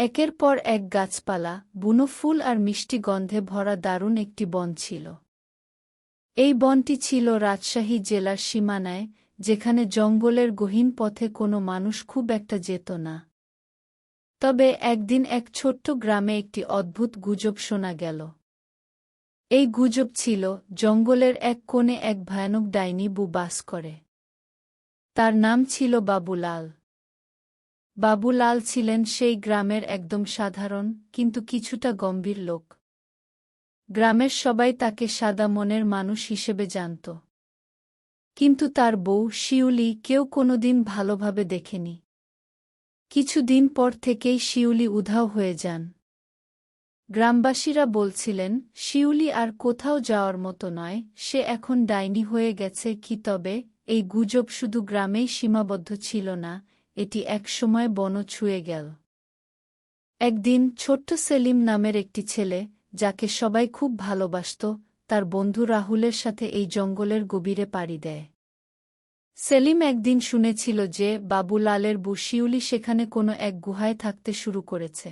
একের পর এক গাছপালা, বুনো ফুল আর মিষ্টি গন্ধে ভরা দারুণ একটি বন ছিল। এই বনটি ছিল রাজশাহী জেলার সীমানায়, যেখানে জঙ্গলের গহীন পথে কোনো মানুষ খুব একটা যেত না। তবে একদিন এক ছোট্ট গ্রামে একটি অদ্ভুত গুজব শোনা গেল। এই গুজব ছিল, জঙ্গলের এক কোণে এক ভয়ানক ডাইনি বু বাস করে। তার নাম ছিল বাবুলাল। বাবুলাল ছিলেন সেই গ্রামের একদম সাধারণ, কিন্তু কিছুটা গম্ভীর লোক। গ্রামের সবাই তাকে সাদা মনের মানুষ হিসেবে জানত। কিন্তু তার বউ শিউলি কেউ কোনোদিন ভালোভাবে দেখেনি। কিছুদিন পর থেকেই শিউলি উধাও হয়ে যান। গ্রামবাসীরা বলছিলেন, শিউলি আর কোথাও যাওয়ার মতো নয়, সে এখন ডাইনি হয়ে গেছে কি তবে, এই গুজব শুধু গ্রামেই সীমাবদ্ধ ছিল না এটি একসময় বন ছুঁয়ে গেল। একদিন ছোট্ট সেলিম নামের একটি ছেলে, যাকে সবাই খুব ভালোবাসত, তার বন্ধু রাহুলের সাথে এই জঙ্গলের গভীরে পাড়ি দেয়। সেলিম একদিন শুনেছিল যে বাবুলালের বু শিউলি সেখানে কোনো এক গুহায় থাকতে শুরু করেছে।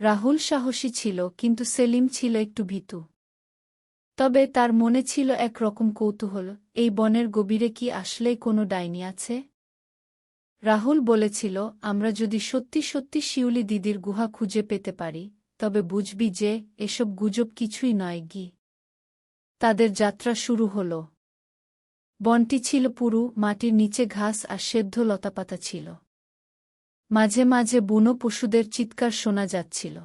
রাহুল সাহসী ছিল, কিন্তু সেলিম ছিল একটু ভীতু। তবে তার মনে ছিল এক রকম কৌতূহল, এই বনের গভীরে কি আসলেই কোনো ডাইনি আছে? রাহুল বলেছিল, আমরা যদি সত্যি সত্যি শিউলি দিদির গুহা খুঁজে পেতে পারি, তবে বুঝবি যে, এসব গুজব কিছুই নয়, গি। তাদের যাত্রা শুরু হল। বনটি ছিল পুরু, মাটির নিচে ঘাস আর সেদ্ধ লতাপাতা ছিল। মাঝে মাঝে বুনো পশুদের চিৎকার শোনা যাচ্ছিল।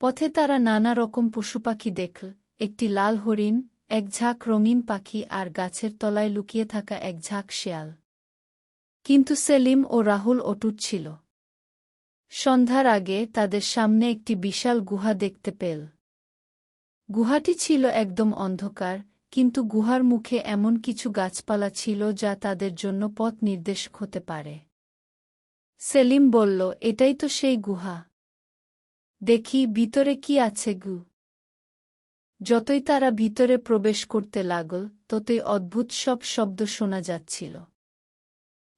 পথে তারা নানা রকম পশু পাখি দেখল, একটি লাল হরিণ, এক ঝাঁক রঙিন পাখি আর গাছের তলায় লুকিয়ে থাকা এক ঝাঁক শেয়াল। কিন্তু সেলিম ও রাহুল অটুট ছিল। সন্ধ্যার আগে তাদের সামনে একটি বিশাল গুহা দেখতে পেল। গুহাটি ছিল একদম অন্ধকার, কিন্তু গুহার মুখে এমন কিছু গাছপালা ছিল যা তাদের জন্য পথ নির্দেশ হতে পারে। সেলিম বলল, এটাই তো সেই গুহা। দেখি, ভিতরে কি আছে গু? যতই তারা ভিতরে প্রবেশ করতে লাগল, ততই অদ্ভুত সব শব্দ শোনা যাচ্ছিল।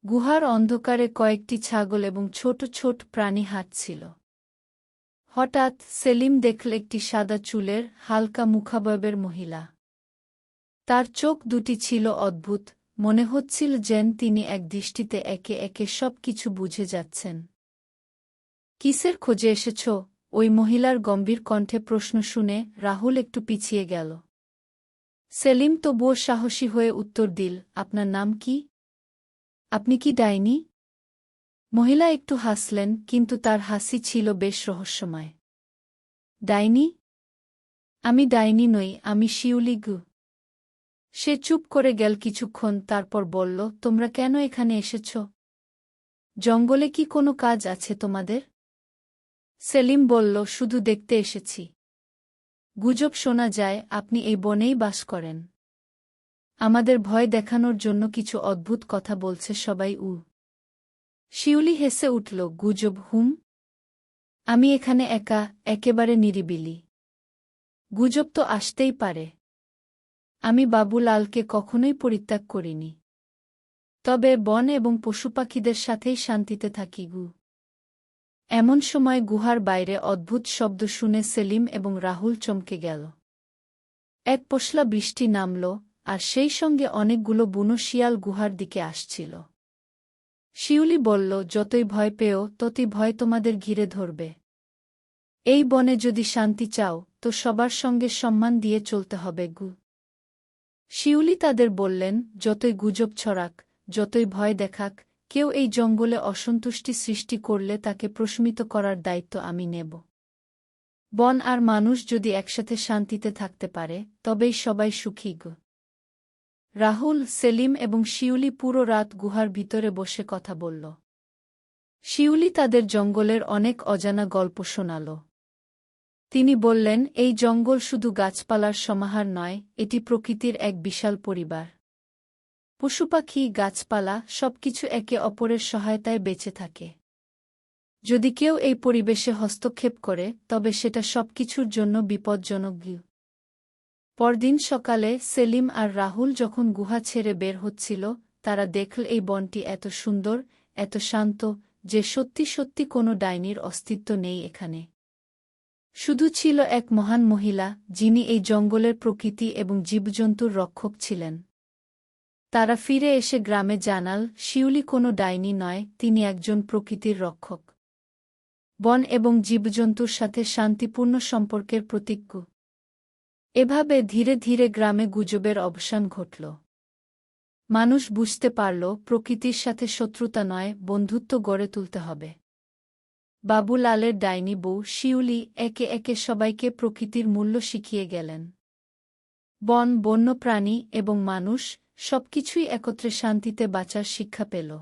গুহার অন্ধকারে কয়েকটি ছাগল এবং ছোট ছোট প্রাণী হাঁটছিল। হঠাৎ সেলিম দেখল একটি সাদা চুলের, হালকা মুখাবয়বের মহিলা। তার চোখ দুটি ছিল অদ্ভুত, মনে হচ্ছিল যেন তিনি এক দৃষ্টিতে একে একে সব কিছু বুঝে যাচ্ছেন। কিসের খোঁজে এসেছ? ওই মহিলার গম্ভীর কণ্ঠে প্রশ্ন শুনে রাহুল একটু পিছিয়ে গেল। সেলিম তবুও সাহসী হয়ে উত্তর দিল, আপনার নাম কি? আপনি কি ডাইনি? মহিলা একটু হাসলেন, কিন্তু তার হাসি ছিল বেশ রহস্যময়। ডাইনি? আমি ডাইনি নই, আমি শিউলি গু। সে চুপ করে গেল কিছুক্ষণ, তারপর বলল, তোমরা কেন এখানে এসেছ? জঙ্গলে কি কোনো কাজ আছে তোমাদের? সেলিম বলল, শুধু দেখতে এসেছি। গুজব শোনা যায়, আপনি এই বনেই বাস করেন। আমাদের ভয় দেখানোর জন্য কিছু অদ্ভুত কথা বলছে সবাই উ। শিউলি হেসে উঠল, গুজব, হুম? আমি এখানে একা, একেবারে নিরিবিলি। গুজব তো আসতেই পারে। আমি বাবুলালকে কখনোই পরিত্যাগ করিনি। তবে বন এবং পশুপাখিদের সাথেই শান্তিতে থাকি গু। এমন সময় গুহার বাইরে অদ্ভুত শব্দ শুনে সেলিম এবং রাহুল চমকে গেল। এক পশলা বৃষ্টি নামল আর সেই সঙ্গে অনেকগুলো বুনো শিয়াল গুহার দিকে আসছিল। শিউলি বলল, যতই ভয় পেও, ততই ভয় তোমাদের ঘিরে ধরবে। এই বনে যদি শান্তি চাও, তো সবার সঙ্গে সম্মান দিয়ে চলতে হবে, গু। শিউলি তাদের বললেন, যতই গুজব ছড়াক, যতই ভয় দেখাক, কেউ এই জঙ্গলে অসন্তুষ্টি সৃষ্টি করলে তাকে প্রশমিত করার দায়িত্ব আমি নেব। বন আর মানুষ যদি একসাথে শান্তিতে থাকতে পারে, তবেই সবাই সুখী, গো। রাহুল, সেলিম এবং শিউলি পুরো রাত গুহার ভিতরে বসে কথা বলল। শিউলি তাদের জঙ্গলের অনেক অজানা গল্প শোনাল। তিনি বললেন, এই জঙ্গল শুধু গাছপালার সমাহার নয়, এটি প্রকৃতির এক বিশাল পরিবার। পশুপাখি গাছপালা, সবকিছু একে অপরের সহায়তায় বেঁচে থাকে। যদি কেউ এই পরিবেশে হস্তক্ষেপ করে, তবে সেটা সবকিছুর জন্য বিপজ্জনক পরদিন সকালে সেলিম আর রাহুল যখন গুহা ছেড়ে বের হচ্ছিল, তারা দেখল এই বনটি এত সুন্দর, এত শান্ত, যে সত্যি সত্যি কোনো ডাইনির অস্তিত্ব নেই এখানে। শুধু ছিল এক মহান মহিলা, যিনি এই জঙ্গলের প্রকৃতি এবং জীবজন্তুর রক্ষক ছিলেন। তারা ফিরে এসে গ্রামে জানাল, শিউলি কোনো ডাইনি নয়, তিনি একজন প্রকৃতির রক্ষক। বন এবং জীবজন্তুর সাথে শান্তিপূর্ণ সম্পর্কের প্রতিজ্ঞ এভাবে ধীরে ধীরে গ্রামে গুজবের অবসান ঘটল। মানুষ বুঝতে পারল, প্রকৃতির সাথে শত্রুতা নয়, বন্ধুত্ব গড়ে তুলতে হবে। বাবুলালের ডাইনি বউ শিউলি একে একে সবাইকে প্রকৃতির মূল্য শিখিয়ে গেলেন। বন, বন্যপ্রাণী এবং মানুষ সবকিছুই একত্রে শান্তিতে বাঁচার শিক্ষা পেল।